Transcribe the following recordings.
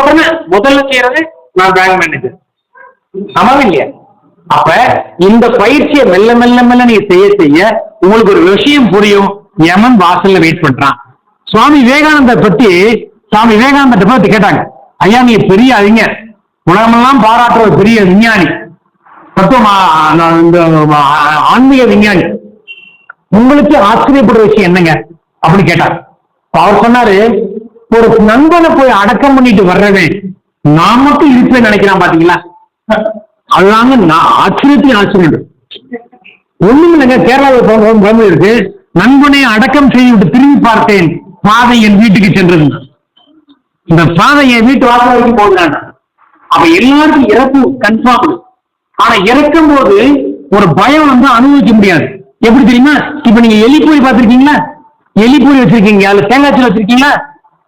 உடனே முதல்ல செய்யறது நான் பேங்க் மேனேஜர் ஆமாம் இல்லையா? அப்ப இந்த பயிற்சியை மெல்ல மெல்ல மெல்ல நீங்க செய்ய செய்ய உங்களுக்கு ஒரு விஷயம் புரியும். யமன் வாசல்ல வெயிட் பண்றான். சுவாமி விவேகானந்தர் பத்தி சுவாமி விவேகானந்தர் பத்தி கேட்டாங்க. ஐயா நீ பெரிய அறிஞர். உலகமெல்லாம் பாராட்டுற ஒரு பெரிய விஞ்ஞானி. தத்துவம் இந்த ஆன்மீக விஞ்ஞானி. உங்களுக்கு ஆச்சரியப்படுற விஷயம் என்னங்க? அப்படி கேட்டார். அவர் சொன்னாரு ஒரு நண்பனை போய் அடக்கம் பண்ணிட்டு வர்றவன் நான் மட்டும் இருப்பேன் நினைக்கிறான் பாத்தீங்களா? அதுதாங்க நான் ஆச்சரியத்தையும் ஆச்சரியம் ஒண்ணும் இல்லைங்க கேரளாவில் போன இருக்கு. நண்பனை அடக்கம் செய்துவிட்டு திரும்பி பார்த்தேன். பாதை என் வீட்டுக்கு சென்றது. இந்த பாதை என் வீட்டு வாசல் வரைக்கும் போகுதாங்க அப்ப எல்லாருக்கும் இறப்பு கன்ஃபார்ம் ஆனா இறக்கும் போது ஒரு பயம் வந்து அனுபவிக்க முடியாது. எப்படி தெரியுமா? இப்ப நீங்க எலிப்பூரி பார்த்திருக்கீங்களா? எலிப்பூரி வச்சிருக்கீங்க. அதுல தேங்காய்ச்சல் வச்சிருக்கீங்களா?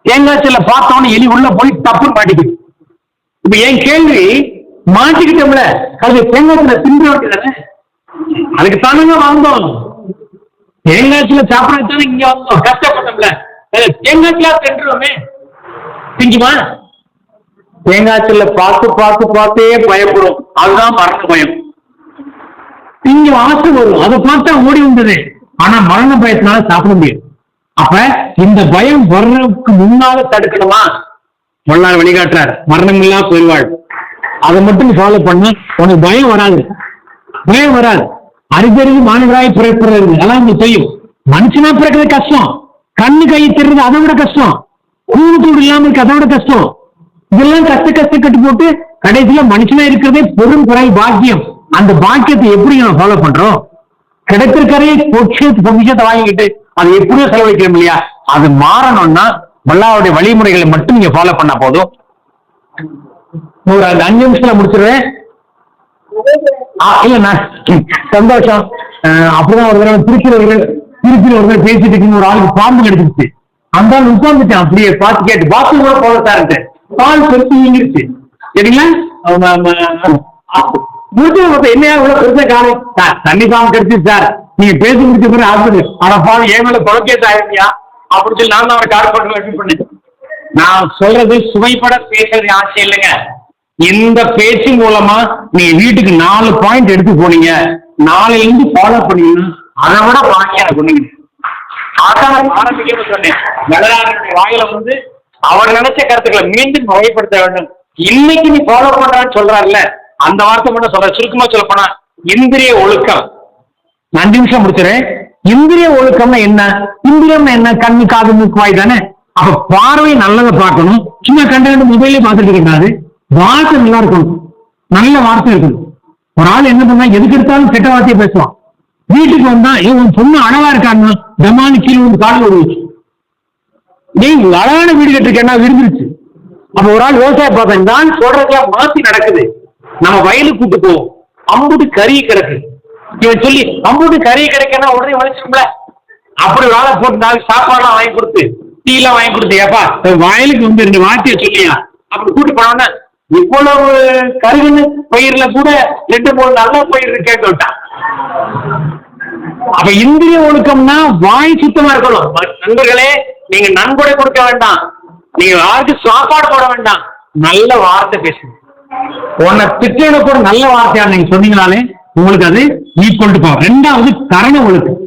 தேங்காய்ச்சல பார்த்தோன்னு எலி உள்ள போய் தப்பு மாட்டிக்குது. இப்ப என் கேள்வி மாட்டிக்கிட்டோம்ல அது தேங்காய்ச்சல தின்ற வேண்டியதானே அதுக்கு தானுங்க வந்தோம் தேங்காய்ச்சல சாப்பிடறதுக்கு தானே இங்க வந்தோம் கஷ்டப்பட்டோம்ல. அது தேங்காய்ச்சலா தின்றுவோமே திங்குமா தேங்காய்ச்சல பார்த்து பார்த்து பார்த்தே பயப்படும் அதுதான் மரண பயம். இங்க ஆசை வரும். அதை பார்த்தா ஓடி வந்தது. ஆனா மரண பயத்தினால சாப்பிட முடியாது. அப்ப இந்த பயம் வர்றதுக்கு முன்னால தடுக்கணுமா? வல்லார் வழிகாட்டுறார். மரணம் இல்லா பெருவாழ் அதை மட்டும் ஃபாலோ பண்ண. உனக்கு பயம் வராது. பயம் வராது. அறிஞருக்கு மாணவராய் பிறப்புறது அதெல்லாம் உங்களுக்கு தெரியும். மனுஷனா பிறக்கிறது கஷ்டம். கண்ணு கை தெரிறது அதை விட கஷ்டம். கூடு தூடு இல்லாம இருக்கு அதை விட கஷ்டம். இதெல்லாம் கஷ்ட கஷ்ட கட்டு போட்டு கடைசியில மனுஷனா இருக்கிறதே பெரும் குறை பாக்கியம். அந்த பாக்கியத்தை எப்படி நம்ம ஃபாலோ பண்றோம்? கிடைத்திருக்கிறதே பொட்சத்து பொக்கிஷத்தை வாங்கிக்கிட்டு அதை எப்படியோ செலவழிக்கிறோம் இல்லையா? அது மாறணும்னா மல்லாவுடைய வழிமுறைகளை மட்டும் நீங்க ஃபாலோ பண்ணா போதும். ஒரு அந்த அஞ்சு நிமிஷத்துல முடிச்சிருவேன் ஆ, இல்ல சந்தோஷம். அப்படிதான் ஒரு தடவை திருச்சியில் ஒரு திருச்சியில் ஒரு தடவை பேசிட்டு இருக்குன்னு ஒரு ஆளுக்கு பாம்பு கிடைச்சிருச்சு. அந்த ஆள் உட்கார்ந்துட்டான் அப்படியே பார்த்து கேட்டு பாத்ரூம் கூட போக சார்ட்டு பால் பெருசு நீங்கிருச்சு சரிங்களா? அவங்க, முடிச்சு மொத்தம் என்னையா இவ்வளவு பெருசா காணும்? சார் தண்ணி பாம்பு கிடைச்சிருச்சு சார். நீங்க பேசி முடிச்ச பிறகு ஆசிரியர் ஆனா பாவம் என் மேல தொலைக்கேஸ் ஆயிருந்தியா அப்படின்னு சொல்லி நான் தான் அவரை கால் பண்ண வேண்டிய பண்ணேன். நான் சொல்றது சுவைப்பட பேசுறது ஆசை இல்லைங்க. இந்த பேச்சு மூலமா நீங்க வீட்டுக்கு நாலு பாயிண்ட் எடுத்து போனீங்க. நாளைல இருந்து ஃபாலோ பண்ணீங்கன்னா அதை விட பாக்கியா பண்ணுங்க அதான் நான் சொன்னேன். வெள்ளலாரனுடைய வாயில வந்து அவர் நினைச்ச கருத்துக்களை மீண்டும் வகைப்படுத்த வேண்டும். இன்னைக்கு நீ ஃபாலோ பண்றான்னு சொல்றாருல்ல அந்த வார்த்தை மட்டும் சொல்ற சுருக்கமா சொல்ல போனா இந்திரிய ஒழுக்கம். நான் அஞ்சு நிமிஷம் முடிச்சிடறேன். இந்திரிய ஒழுக்கம்னா என்ன? இந்திரியம்னா என்ன? கண்ணு காது மூக்கு வாய் தானே? அப்ப பார்வை நல்லதை பார்க்கணும். சும்மா கண்ட கண்டு மொபைலே பார்த்துட்டு இருக்காது வார்த்தை நல்லா இருக்கணும். நல்ல வார்த்தை இருக்கணும். ஒரு ஆள் என்ன பண்ணா எதுக்கு எடுத்தாலும் கெட்ட வார்த்தையை பேசுவான். வீட்டுக்கு வந்தா இவன் பொண்ணு அழகா இருக்கான்னு? தமானு கீழே வந்து காலில் விடுச்சு டேய் அழகான வீடு கட்டிருக்கேன்னா விரும்பிருச்சு அப்ப ஒரு ஆள் விவசாயம் பார்த்தேன் நான் சொல்றதுலாம் மாத்தி நடக்குது. நம்ம வயலுக்கு கூட்டு போவோம். அம்புட்டு கறி கிடக்கு. இவன் சொல்லி அம்புக்கு கறி கிடைக்கனா உடனே உழைச்சிரும்ல. அப்படி வேலை போட்டு நாளைக்கு சாப்பாடுலாம் வாங்கி கொடுத்து டீ எல்லாம் வாங்கி கொடுத்து ஏப்பா வயலுக்கு வந்து ரெண்டு வார்த்தையை சொல்லியா அப்படி கூட்டு போனோன்னா இவ்வளவு கருகுன்னு பயிர்ல கூட ரெண்டு மூணு நல்ல பயிர் கேட்டு விட்டான் அப்ப இந்திரிய ஒழுக்கம்னா வாய் சுத்தமா இருக்கணும். நண்பர்களே நீங்க நன்கொடை கொடுக்க வேண்டாம். நீங்க யாருக்கும் சாப்பாடு போட வேண்டாம். நல்ல வார்த்தை பேசுங்க. உன்னை திட்டேன கூட நல்ல வார்த்தையா நீங்க சொன்னீங்கனாலே உங்களுக்கு அது ஈக்குவல் டு பவர் ரெண்டாவது கரண ஒழுக்கம்.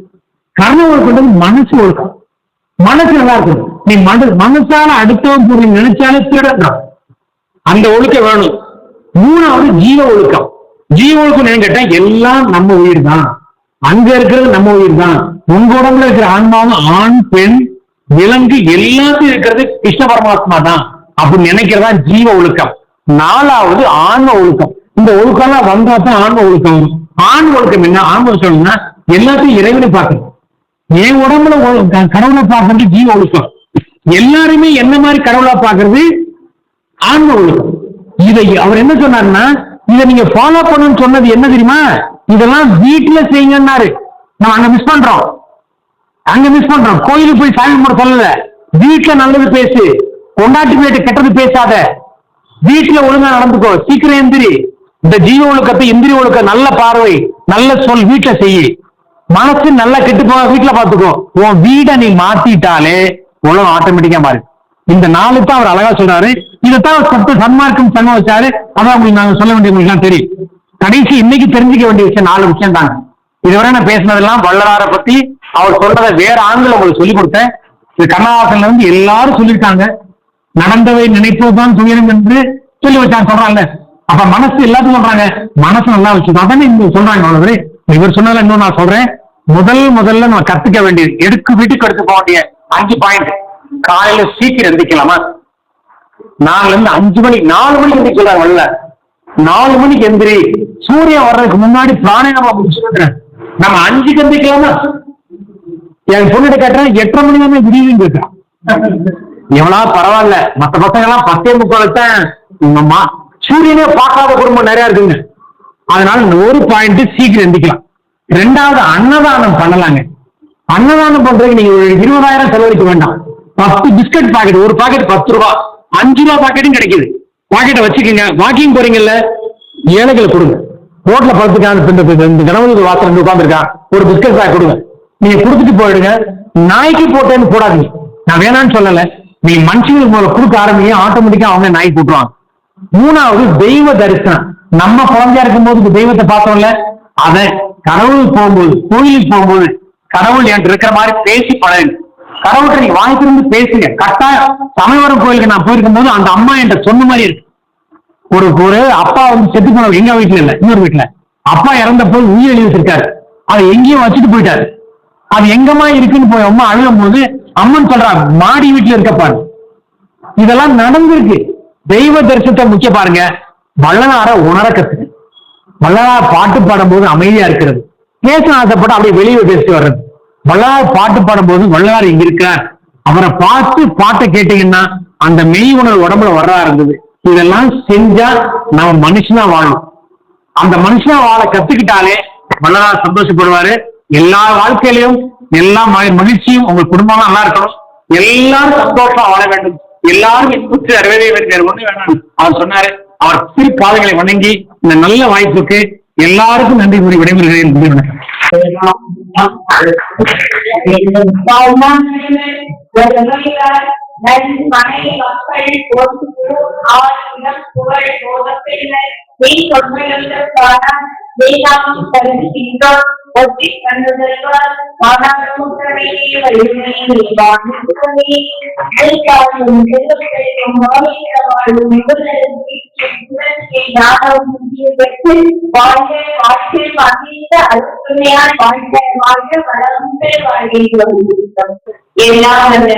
கரண ஒழுக்கம் மனசு ஒழுக்கம். மனசு நல்லா இருக்கும் நீ மனு மனசால அடுத்தவன் பொருள் நினைச்சாலே திருடன்றான் அந்த ஒழுக்கம் வேணும். மூணாவது ஜீவ ஒழுக்கம். ஜீவ ஒழுக்கம் ஏன்னு கேட்டா எல்லாம் நம்ம உயிர் தான். அங்க இருக்கிறது நம்ம உயிர் தான். உங்க உடம்புல இருக்கிற ஆன்மாவும் ஆண் பெண் விலங்கு எல்லாத்தையும் இருக்கிறது கிருஷ்ண பரமாத்மா தான். அப்படின்னு நினைக்கிறதா ஜீவ ஒழுக்கம். நாலாவது ஆன்ம ஒழுக்கம். இந்த ஒழுக்கம்லாம் வந்தா தான் ஆன்ம ஒழுக்கம் ஆண் ஒழுக்கம் என்ன ஆன்ம ஒழுக்கம்னா எல்லாத்தையும் இறைவனை பார்க்கணும். என் உடம்புல கடவுளை பார்க்கறது ஜீவ ஒழுக்கம். எல்லாருமே என்ன மாதிரி கடவுளா பார்க்கறது? ஆன்ம ஒழுக்கம். இதை அவர் என்ன சொன்னாருன்னா இதை நீங்க ஃபாலோ பண்ணணும்னு சொன்னது என்ன தெரியுமா? இதெல்லாம் வீட்டுல செய்யுங்கன்னாரு. நம்ம அங்க மிஸ் பண்றோம். அங்க மிஸ் பண்றோம். கோயிலுக்கு போய் சாமி கும்பிட சொல்லல. வீட்டுல நல்லது பேசு. கொண்டாட்டி போயிட்டு கெட்டது பேசாத. வீட்டுல ஒழுங்கா நடந்துக்கோ. சீக்கிரம் எந்திரி. இந்த ஜீவ ஒழுக்கத்தை இந்திரிய ஒழுக்க நல்ல பார்வை நல்ல சொல் வீட்டுல செய்ய மனசு நல்லா கெட்டு போக வீட்டுல பாத்துக்கோ. உன் வீடை நீ மாத்திட்டாலே உலகம் ஆட்டோமேட்டிக்கா மாறு. இந்த நாலு தான் அவர் அழகா சொல்றாரு. இதைத்தான் சத்து சன்மார்க்கம் சங்கம் வச்சாரு. அதான் உங்களுக்கு நாங்க சொல்ல வேண்டிய உங்களுக்கு தெரியும் கடைசி இன்னைக்கு தெரிஞ்சுக்க வேண்டிய விஷயம் நாலு விஷயம் தாங்க. இதுவரை நான் பேசினதெல்லாம் வள்ளலாரை பத்தி அவர் சொல்றதை வேற ஆண்கள் உங்களுக்கு சொல்லி கொடுத்தேன். இது கண்ணதாசன்ல இருந்து எல்லாரும் சொல்லியிருக்காங்க. நடந்தவை நினைப்பதுதான் துயரம் என்று சொல்லி வச்சாங்க சொல்றாங்க அப்ப மனசு எல்லாத்தையும் சொல்றாங்க. மனசு நல்லா வச்சுதான் அதானே இங்க சொல்றாங்க அவ்வளவு இவர் சொன்னதுல இன்னும் நான் சொல்றேன். முதல் முதல்ல நம்ம கத்துக்க வேண்டியது. எடுக்கு வீட்டுக்கு எடுத்து போக வேண்டிய அஞ்சு பாயிண்ட் காலையில சீக்கிரம் எந்திரிக்கலாமா? நாலுல இருந்து அஞ்சு மணி நாலு மணிக்கு எந்திரிக்கிறாங்க வரல நாலு மணிக்கு எந்திரி. சூரியன் வர்றதுக்கு முன்னாடி பிராணாயாமம் முடிச்சுக்கிறேன் நம்ம அஞ்சுக்கு எந்திரிக்கலாமா? என் பொண்ணுகிட்ட கேட்டேன் எட்டரை மணி தான் விடியுதுன்னு இருக்கா எவ்வளோ பரவாயில்ல. மத்த பசங்க எல்லாம் பத்தே முக்கால் தான் சூரியனே பார்க்காத குடும்பம் நிறைய இருக்குங்க அதனால ஒரு பாயிண்ட் சீக்கிரம் எந்திக்கலாம். ரெண்டாவது அன்னதானம் பண்ணலாங்க. அன்னதானம் பண்றதுக்கு நீங்க ஒரு இருபதாயிரம் செலவழிக்க வேண்டாம். பத்து பிஸ்கட் பாக்கெட் ஒரு பாக்கெட் பத்து ரூபா. அஞ்சு ரூபா பாக்கெட்டும் கிடைக்குது. பாக்கெட்டை வச்சுக்கோங்க. வாக்கிங் போறீங்கல்ல ஏழைகளை கொடுங்க. ரோட்ல படுத்துக்கான இந்த இந்த- கணவனுக்கு வாசல் வந்து ஒரு பிஸ்கட் பேக் கொடுங்க. நீங்க கொடுத்துட்டு போயிடுங்க. நாய்க்கு போட்டேன்னு போடாதீங்க. நான் வேணான்னு சொல்லல. நீ மனுஷங்களுக்கு முதல்ல கொடுக்க ஆரம்பிங்க ஆட்டோமேட்டிக்கா அவங்க நாய்க்கு போட்டுருவாங்க மூணாவது தெய்வ தரிசனம். நம்ம குழந்தையா இருக்கும்போது இப்ப தெய்வத்தை பார்த்தோம்ல அத கடவுளுக்கு போகும்போது கோயிலுக்கு போகும்போது கடவுள் என்கிட்ட இருக்கிற மாதிரி பேசி பழகு. கடவுள்கிட்ட நீங்க வாங்கி திறந்து பேசுங்க. கரெக்டா சமயவரம் கோயிலுக்கு நான் போயிருக்கும் போது அந்த அம்மா என்கிட்ட சொன்ன மாதிரி இருக்கு. ஒரு ஒரு அப்பா வந்து செத்து போன எங்க வீட்டுல இல்ல இன்னொரு வீட்டுல அப்பா இறந்த போய் உயிர் எழுதி வச்சிருக்காரு அதை எங்கேயும் வச்சுட்டு போயிட்டாரு. அது எங்கம்மா இருக்குன்னு போய் அம்மா அழுகும் போது அம்மன் சொல்றா மாடி வீட்டுல இருக்கப்பாரு இதெல்லாம் நடந்திருக்கு. தெய்வ தரிசனத்தை முக்கிய பாருங்க. வள்ளலார உணர கத்துக்கு வள்ளலார் பாட்டு பாடும்போது அமைதியா இருக்கிறது. பேச ஆசைப்பட்டு அப்படியே வெளியே பேசிட்டு வர்றது. வள்ளலார் பாட்டு பாடும்போது வள்ளலார் இங்க இருக்கிறார் அவரை பார்த்து பாட்டை கேட்டீங்கன்னா அந்த மெய் உணர்வு உடம்புல வர்றா இருந்தது. இதெல்லாம் செஞ்சா நம்ம மனுஷனா வாழணும் அந்த மனுஷனா வாழ கத்துக்கிட்டாலே வள்ளலார் சந்தோஷப்படுவாரு. எல்லா வாழ்க்கையிலையும் எல்லா ம- மகிழ்ச்சியும் உங்க குடும்பம் நல்லா இருக்கணும். எல்லாரும் சந்தோஷமா வாழ வேண்டும். எல்லாரும் இன்புற்று அறுவதை வேறு ஒண்ணு வேணாம். அவர் சொன்னாரு அவர் திரு காலங்களை வணங்கி இந்த நல்ல வாய்ப்புக்கு எல்லாருக்கும் நன்றி கூறி விடைபெறுகிறேன். நன்றி. வணக்கம் எல்லாம் அந்த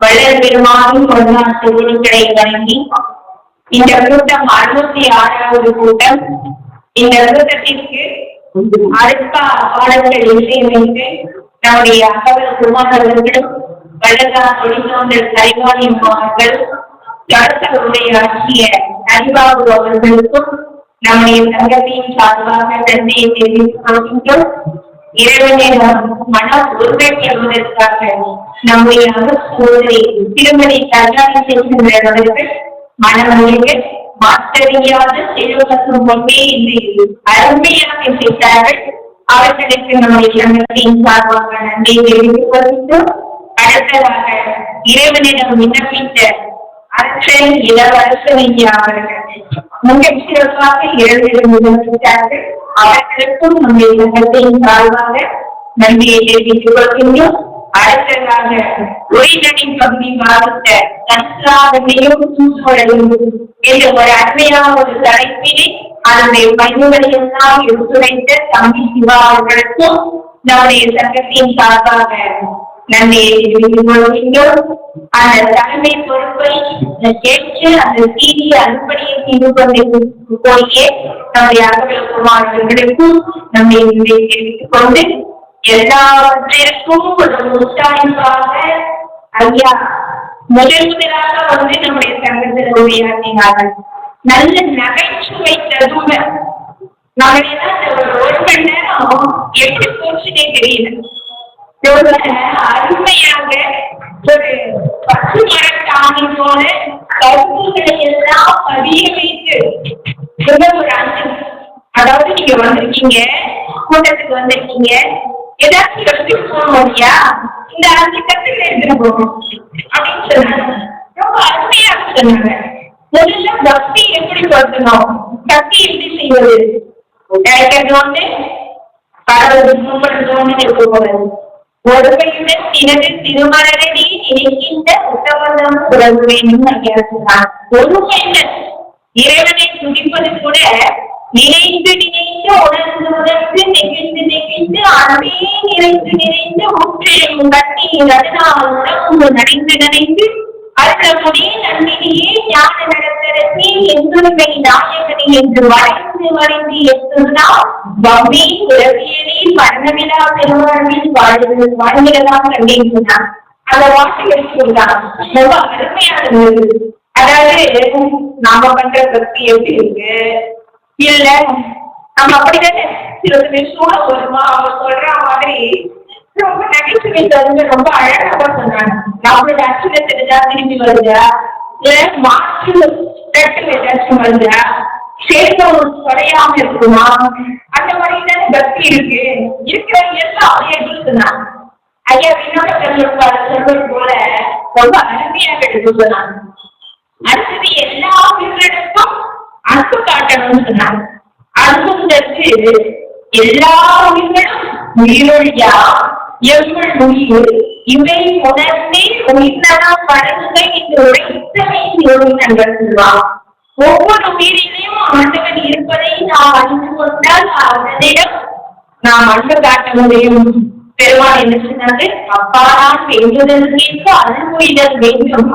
வள்ளல் பெருமானும் கொண்டாட்டு குழுக்களை வழங்கி இந்த கூட்டம் அறுபத்தி ஆறாவது கூட்டம். இந்த கூட்டத்திற்கு அடுத்த பாடல்கள் இசையமைத்து நம்முடைய அகவல் குமாரர்களும் வள்ளலார் ஒளித்தோன்றல் கலைவாணியம் அவர்கள் கடத்தலுடைய ஆட்சிய அறிவாபு அவர்களுக்கும் நம்முடைய சங்கத்தின் சார்பாக தந்தையை தெரிவித்துக் கொள்கின்றோம் இறைவனை நாம் மனம் உருவாக்குவதற்காக நம்முடைய சோதனை திருமணி தயாரி செய்கின்றவர்கள் மனமொழிக மாற்றறியாத செல்வத்தும் கொண்டே என்று அருமையாக செய்தார்கள் அவர்களுக்கு நம்முடைய சங்கத்தின் சார்பாக நன்றி தெரிவித்துக் கொள்கின்றோம் அடுத்ததாக இறைவனிடம் விண்ணப்பித்த அரசன் இளவரசன் ஐயா அவர்கள் மிக சிறப்பாக இரண்டு விண்ணப்பித்தார்கள். அவர்களுக்கும் நம்முடைய சங்கத்தின் சார்பாக நன்றியை தெரிவித்துக் கொள்கின்றோம் அடுத்ததாக உரைநடை பகுதி பாதித்த தன்சாதனையும் சூழ்நிலையும் என்ற ஒரு அருமையான ஒரு தலைப்பினை அதனுடைய பயன்களை எல்லாம் எடுத்துரைத்த தம்பி சிவா அவர்களுக்கும் நம்முடைய சங்கத்தின் சார்பாக தெரிவித்துக் கொள்கின்றோம் அந்த தலைமை பொறுப்பை ஏற்று அந்த சீரிய செய்து கொண்டு போயே நம்முடைய அவர்களுக்கும் நம்மை தெரிவித்துக் கொண்டு எல்லாவற்றிற்கும் ஒரு முத்தாய்ப்பாக ஐயா முதல் முதலாக வந்து நம்முடைய சங்கத்தில் உரையாற்றினார்கள். நல்ல நகைச்சுவை தருவ நம்முடைய அந்த ஒரு ஒரு மணி நேரம் எப்படி போச்சுன்னே தெரியல. அருமையாக ஒரு பசு மரத்தாணி போல கருத்துக்களை எல்லாம் பதிய வைத்து ரொம்ப ஒரு அஞ்சு அதாவது நீங்க வந்திருக்கீங்க கூட்டத்துக்கு வந்திருக்கீங்க ஏதாச்சும் எடுத்துட்டு போகணும் இந்த அஞ்சு கட்டில இருக்கிறோம் அப்படின்னு சொன்னாங்க ரொம்ப அருமையா சொன்னாங்க முதல்ல பக்தி எப்படி சொல்லணும் பக்தி எப்படி செய்வது கேட்கணும்னு வந்து கும்பிடணும்னு இருக்கக்கூடாது ஒருமையுடன் தினது நினைக்கின்ற உத்தமதம் உறவு ஐயா சொன்னார் இறைவனை துடிப்பது கூட நினைந்து நினைந்து உணர்ந்து உணர்ந்து நெகிழ்ந்து நெகிழ்ந்து அன்பே நிறைந்து நிறைந்து முற்றிலும் கண்ணீர் அதனால் உணவு நனைந்து நனைந்து அருளமுடியே நன்மையே ஞான நடத்தரசி எங்குரிமை நாயகனை என்று வரைந்து வரைந்து எத்துனால் பம்பி உறவியலில் வண்ணவிழா பெருவாழ்வில் வாழ்வு வாழ்கிறதா கண்டிருந்தான் அந்த வார்த்தை எடுத்துள்ளான் ரொம்ப அருமையானது. அதாவது நாம பண்ற பக்தி எப்படி இருக்கு? இல்ல நம்ம அப்படிதானே? சில சூழல் வருமா? அவங்க சொல்ற மாதிரி ரொம்ப நகைச்சுவை தருங்க ரொம்ப அழகாக சொன்னாங்க. நம்மளோட அச்சுல தெரிஞ்சா திரும்பி வருதா? இல்ல மாற்று தட்டு ஏதாச்சும் வருதா? சேர்ந்த ஒரு குறையாம இருக்குமா? அந்த மாதிரி தானே பக்தி இருக்கு. இருக்கிற எல்லாம் அப்படியே இருக்குதான் ஐயா வினோத சொல்லுவாரு சொல்வது போல ரொம்ப அருமையாக எடுத்து சொன்னாங்க. அடுத்தது எல்லா உயிரிழப்பும் அன்பு காட்டணும்னு சொன்னாங்க அன்புங்கிறது எல்லா உயிர்களும் உயிரொழியா? எங்கள் உயிர். இவை உணர்ந்தே உயிர்னா வழங்க என்று உரைத்தவை உயிரினங்கள் சொல்வாங்க ஒவ்வொரு உயிரிலையும் ஆண்டவன் இருப்பதை நாம் அறிந்து கொண்டால் அதனிடம் நாம் அன்பு காட்ட முடியும். பெருமாள் என்ன சொன்னாரு? அப்பா நான் வேண்டுதல் கேட்க அன்புயிடல் வேண்டும்.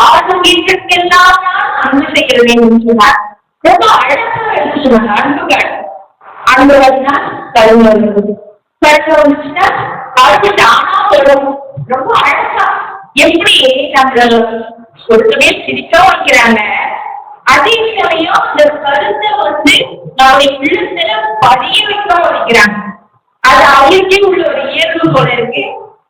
ஆளுநர்களுக்கெல்லாம் நான் அன்பு செய்ய வேண்டும் சொன்னார். ரொம்ப அழகாக எடுத்து சொன்னாங்க அன்புகள். அன்புகள்னா கருணை கருணை வந்துச்சுன்னா அது தானா வரும் ரொம்ப அழகா. எப்படி நம்மள ஒருத்தமே சிரிக்க வைக்கிறாங்க அதே சமயம் அந்த கருத்தை வந்து நம்முடைய உள்ளத்துல பதிய வைக்காம வைக்கிறாங்க. அது அவங்களுக்கே உள்ள ஒரு இயல்பு போல இருக்கு.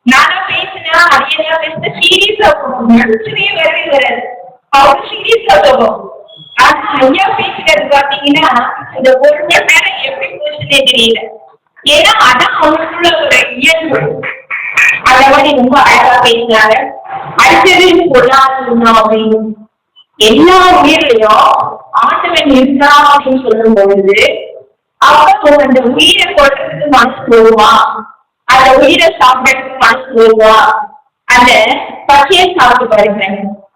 நானா பேசினா அரியனா பேசினா சீரியஸா போகும். நடிச்சதே வரவே வராது. அவங்க சீரியஸா போகும். ஆனா ஐயா பேசுறது பாத்தீங்கன்னா இந்த ஒரு மணி நேரம் எப்படி போச்சுன்னே தெரியல. ஏன்னா அதான் அவங்களுக்குள்ள ஒரு இயல்பு. அந்த மாதிரி ரொம்ப அழகா பேசினாங்க அடுத்தது பொருளாதாரம் அப்படின்னு. எல்லா உயிரிலையும் ஆண்டவன் இருந்தா அப்படின்னு சொல்லும் பொழுது அப்போ அந்த உயிரை கொள்றதுக்கு மனசு வருவா அந்த உயிரை சாப்பிடறதுக்கு மனசு வருவா அந்த பச்சையை சாப்பிட்டு பாருங்க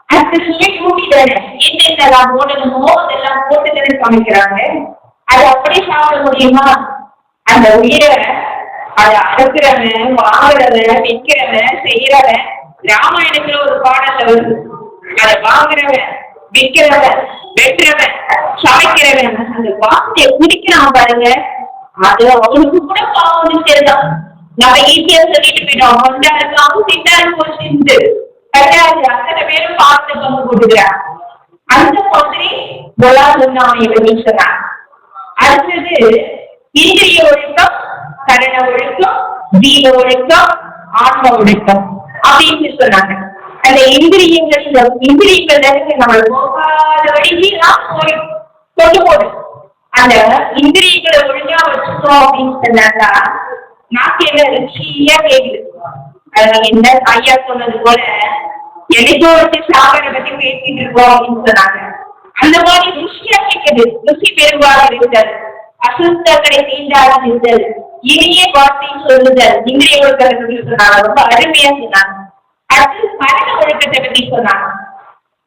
அந்த சுவை கூட்டி தானே என்னென்னலாம் போடணுமோ அதெல்லாம் போட்டு சமைக்கிறாங்க. அது அப்படியே சாப்பிட முடியுமா? அந்த உயிரை அதை அறுக்கிறவன் வாங்குறவன் விற்கிறவன் செய்யறவன் ராமாயணத்துல ஒரு பாடல்ல வருது. அதை வாங்குறவன் விற்கிறவன் வெட்டுறவன் சமைக்கிறவன் அந்த வார்த்தையை குடிக்கிறான் பாருங்க. அது அவனுக்கு கூட பாவம் வந்து நம்ம ஈஸியா சொல்லிட்டு போயிட்டோம். கொண்டா திட்டாரு திட்டா போச்சு கிடையாது அத்தனை பேரும் பார்த்து பங்கு போட்டுக்கிறான் அந்த மாதிரி பொலாதுன்னு இவங்க சொன்னான் அடுத்தது இந்திரிய ஒழுக்கம் கரண ஒழுக்கம் தீன ஒழுக்கம் ஆத்ம ஒழுக்கம் அப்படின்னு சொன்னாங்க. அந்த இந்திரியங்கள் இந்த இந்திரியங்கள் நம்ம போகாத வழியெல்லாம் போய் கொண்டு போடும் அந்த இந்திரியங்களை ஒழுங்கா வச்சுக்கோ அப்படின்னு சொன்னாக்கா நாக்கு என்ன ருச்சியா கேக்குது. என்ன ஐயா சொன்னது போல என்னைக்கோ வந்து சாவனை பத்தி பேசிட்டு இருக்கோம் அப்படின்னு சொன்னாங்க. அந்த மாதிரி ருசியா கேக்குது ருசி பெரும்பாலும் இருந்தது அசுத்தங்களை தீண்டாது இருந்தது இனிய வார்த்தை சொல்லுதல். இந்திரிய ஒழுக்கத்தை பத்தி சொன்னாங்க. ரொம்ப அருமையா சொன்னாங்க. அடுத்து மரண ஒழுக்கத்தை பத்தி சொன்னாங்க.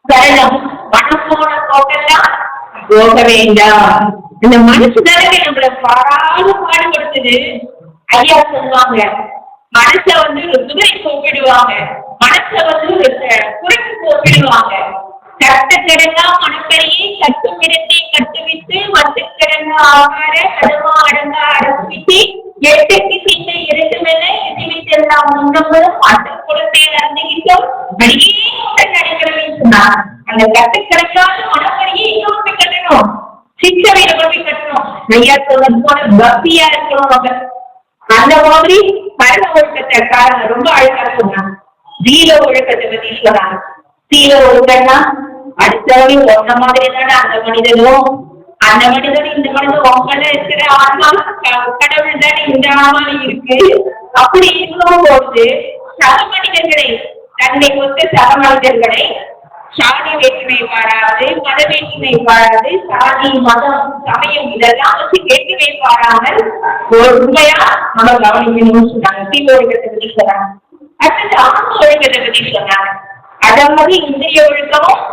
சரணம் மனம் போன போக்கெல்லாம் போக வேண்டாம். இந்த மனசு தானே நம்மள பாராளு பாடுபடுத்துது. ஐயா சொல்லுவாங்க மனச வந்து ஒரு குதிரைக்கு ஒப்பிடுவாங்க மனச வந்து ஒரு குறைக்கு ஒப்பிடுவாங்க கட்டு மனக்கரையை கட்டுமிடத்தை கட்டுவித்து மத்துக்கிடங்க ஆகார கடமா அடங்கா அடப்பிட்டு எட்டுக்கு சின்ன இரண்டு மேல எதிர்வித்தெல்லாம் முன்னமும் அந்த குளத்தை நடந்துகிட்டோம். அடியே நடைபெறவேன் சொன்னார். அந்த கட்டுக்கிடங்காத மனக்கரையை இன்னொரு கட்டணும். சிற்றவையில போய் கட்டணும். ஐயா சொல்ல போல பக்தியா இருக்கணும் நம்ம அந்த மாதிரி மரண ஒழுக்கத்தை காரணம் ரொம்ப அழகா சொன்னாங்க வீர ஒழுக்கத்தை பத்தி சொன்னாங்க தீல ஒழுக்கம்னா அடுத்தவங்க ஒன்ன மாதிரி தானே அந்த மனிதனும். அந்த மனிதன் இந்த மனிதன் உங்கள இருக்கிற ஆன்மா க- கடவுள் தானே இந்த ஆன்மால இருக்கு. அப்படி இருக்கும் போது சக மனிதர்களை தன்னை ஒத்த சக மனிதர்களை சாதி வேற்றுமை பாராது மத வேற்றுமை பாராது சாதி மதம் சமயம் இதெல்லாம் வச்சு வேற்றுமை பாராமல் ஒரு உண்மையா நம்ம கவனிக்கணும்னு சொன்னாங்க. தீ ஒழுக்கத்தை பத்தி சொன்னாங்க. அடுத்தது ஆண் ஒழுக்கத்தை பத்தி சொன்னாங்க. அதாவது இந்திரிய ஒழுக்கமும்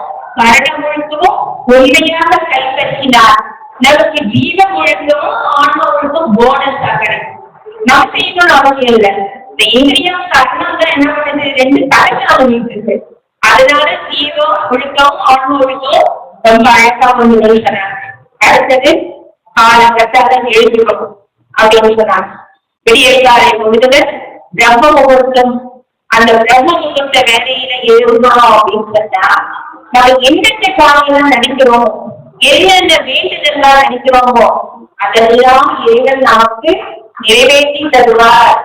மரண ஒழுக்கமும் உண்மையாக கைப்பற்றினார். நமக்கு ஜீவ ஒழுக்கமும் ஆன்ம ஒழுக்கம் போனஸ் ஆகிறது நம்ம செய்யணும்னு அவசியம் இல்லை. இந்த இந்திரியம் கர்மங்கள் என்ன பண்ணுது? ரெண்டு தலைமை அவங்களுக்கு அதனால தீவோ ஒழுக்கம் ஆன்ம ரொம்ப அழகா வந்து எழுதுறாங்க அடுத்தது காலகட்டால எழுதிக்கணும் அப்படின்னு சொன்னாங்க. விடியற்காலை பொழுதுல பிரம்ம முகூர்த்தம். அந்த பிரம்ம முகூர்த்த வேலையில எழுதணும் அப்படின்னு சொன்னா நம்ம எந்தெந்த காரியெல்லாம் நினைக்கிறோம் என்னென்ன வேண்டுதல்லாம் நினைக்கிறோமோ அதெல்லாம் இறைவன் நமக்கு நிறைவேற்றி தருவார்.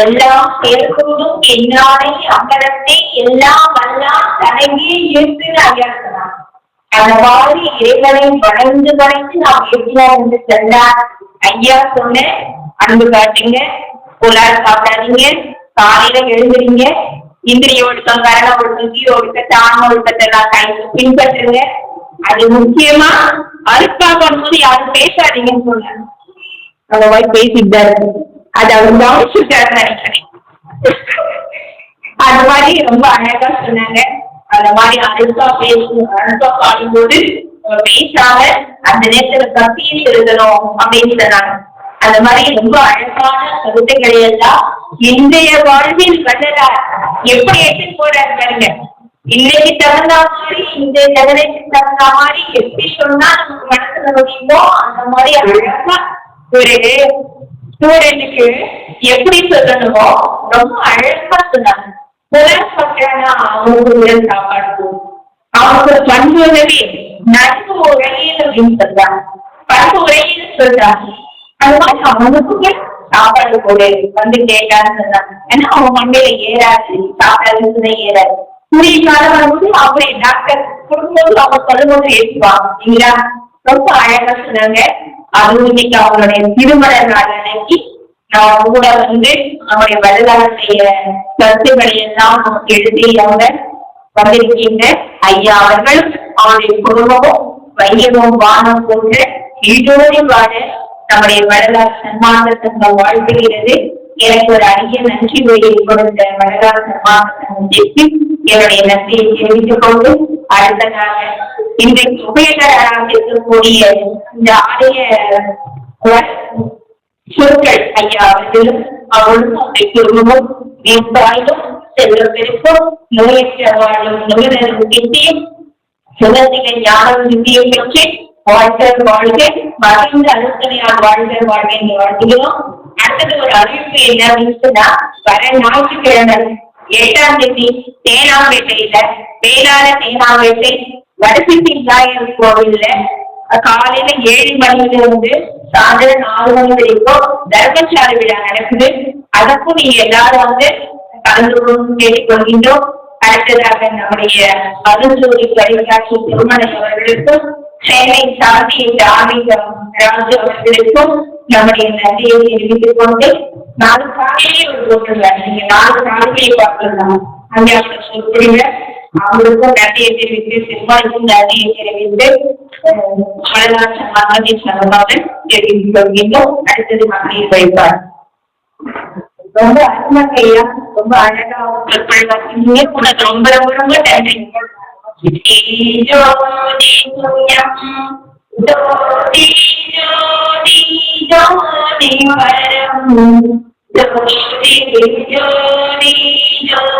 எல்லாம் சேர்ப்பதும் என்னாலே அம்பலத்தை எல்லாம் வல்லாம் தலைமையே இருந்து ஐயா அந்த மாதிரி இறைவனை வளைந்து வளைந்து நாம் இருக்கிறோம் என்று சொன்னார் ஐயா சொன்ன அன்பு காட்டுங்க. புலால் சாப்பிடாதீங்க. காலையில எழுந்துறீங்க இந்திரிய ஒழுக்கம் கரண ஒழுக்கம் கீழ ஒழுக்கத்தை ஆன்ம ஒழுக்கத்தை எல்லாம் கை பின்பற்றுங்க. அது முக்கியமா அறுப்பா பண்ணும்போது யாரும் பேசாதீங்கன்னு சொன்னாங்க. அந்த மாதிரி பேசிட்டாரு தான் அது அவர் கவனிச்சுட்டாருன்னு நினைக்கிறேன். அது மாதிரி ரொம்ப அழகா சொன்னாங்க. அந்த மாதிரி அழுக்கா பேசணும் அழுக்கா பாடும்போது பேசாம அந்த நேரத்துல கத்தியை எழுதணும் அப்படின்னு சொன்னாங்க அந்த மாதிரி ரொம்ப அழகான கருத்துக்களை எல்லாம் இன்றைய வாழ்வில் வல்லரார் எப்படி எடுத்து போறாரு பாருங்க. இன்னைக்கு தகுந்த மாதிரி இந்த ஜெனரேஷன் தகுந்த மாதிரி எப்படி சொன்னா நமக்கு மனசுல முடியுமோ அந்த மாதிரி அழகா ஒரு ஸ்டூடெண்ட்டுக்கு எப்படி சொல்லணுமோ ரொம்ப அழகா சொன்னாங்க. முதல் சொல்றாங்கன்னா சாப்பாடு அவங்க பண்பு நட்பு உரையில் அப்படின்னு சொல்றாங்க பண்பு உரையில் சொல்றாங்க மாதிரி அவனுக்கு சாப்பாடு போடு வந்து கேட்டான்னு சொன்னாங்க ஏன்னா அவங்க மண்டையில ஏறாது சாப்பிடாதுன்னு ஏறாது. குடிய வரும்போது டாக்டர் கொடுக்கும்போது அவங்க சொல்லும்போது ஏற்றுவாங்க இல்லைங்களா? ரொம்ப அழகா சொன்னாங்க. அதுவும் இன்னைக்கு அவங்களுடைய திருமண நாள் அன்னைக்கு. நான் கூட வந்து அவருடைய வரலாற்றைய கருத்துக்களை எல்லாம் நமக்கு எழுதி அவங்க வந்திருக்கீங்க ஐயா அவர்கள் அவருடைய குடும்பமும் வையமும் வானம் போன்ற ஈடோடி வாழ நம்முடைய வரலாறு சன்மான சங்கம் வாழ்த்துகிறது. எனக்கு ஒரு அரிய நன்றி உரையை கொடுத்த வரலாறு சன்மான சங்கத்திற்கு என்னுடைய நன்றியை தெரிவித்துக் கொண்டு அடுத்ததாக இன்றைக்கு உபயோகராக இருக்கக்கூடிய இந்த ஆலய சொற்கள் ஐயா அவர்களும் அவளும் அவருடைய குடும்பமும் விவசாயம் பெருக்கும் நோயற்ற வாழும் நோயினரும் கிட்டியும் சுகந்திக ஞானம் சித்தியும் பெற்று வாழ்க்கை வாழ்க்கை மகிழ்ந்த அனுசனையால் வாழ்க வாழ்க என்று வாழ்த்துகிறோம் அடுத்தது ஒரு அறிவிப்பு என்ன அப்படின்னா வர ஞாயிற்றுக்கிழமை எட்டாம் தேதி தேனாம்பேட்டையில வேளாண் தேனாம்பேட்டை வடசிட்டி விநாயகர் கோவில்ல காலையில ஏழு மணில இருந்து சாயந்தரம் நாலு மணி வரைக்கும் தர்மசாலை விழா நடக்குது. அதுக்கும் நீங்க எல்லாரும் வந்து கலந்து கேட்டுக்கொள்கின்றோம். அடுத்ததாக நம்முடைய அருந்தூரி தொலைக்காட்சி திருமணம் அவர்களுக்கும் சேவை சாந்தி ராமிகம் ராஜு அவர்களுக்கும் நம்முடைய நன்றியை தெரிவித்துக் கொண்டு நாலு காலையிலே ஒரு போட்டுருவாங்க நீங்க நாலு காலையிலே பார்க்கலாம். அங்கே அவங்க சொல்றீங்க அவங்களுக்கும் நன்றியை தெரிவித்து சிறுவாய்க்கும் நன்றியை தெரிவித்து வரலாற்று மகளிர் சங்கமாக தெரிவித்துக் கொள்கின்றோம் அடுத்தது மகளிர் வைப்பார் ரொம்ப அருமை ஐயா ரொம்ப அழகா சொற்கள் வாசிங்க கூட ரொம்ப ரொம்ப ரொம்ப நன்றி ஜோதி சுயம் ஜோதி ஜோதி ஜோதி வரம் ஜோதி ஜோதி ஜோதி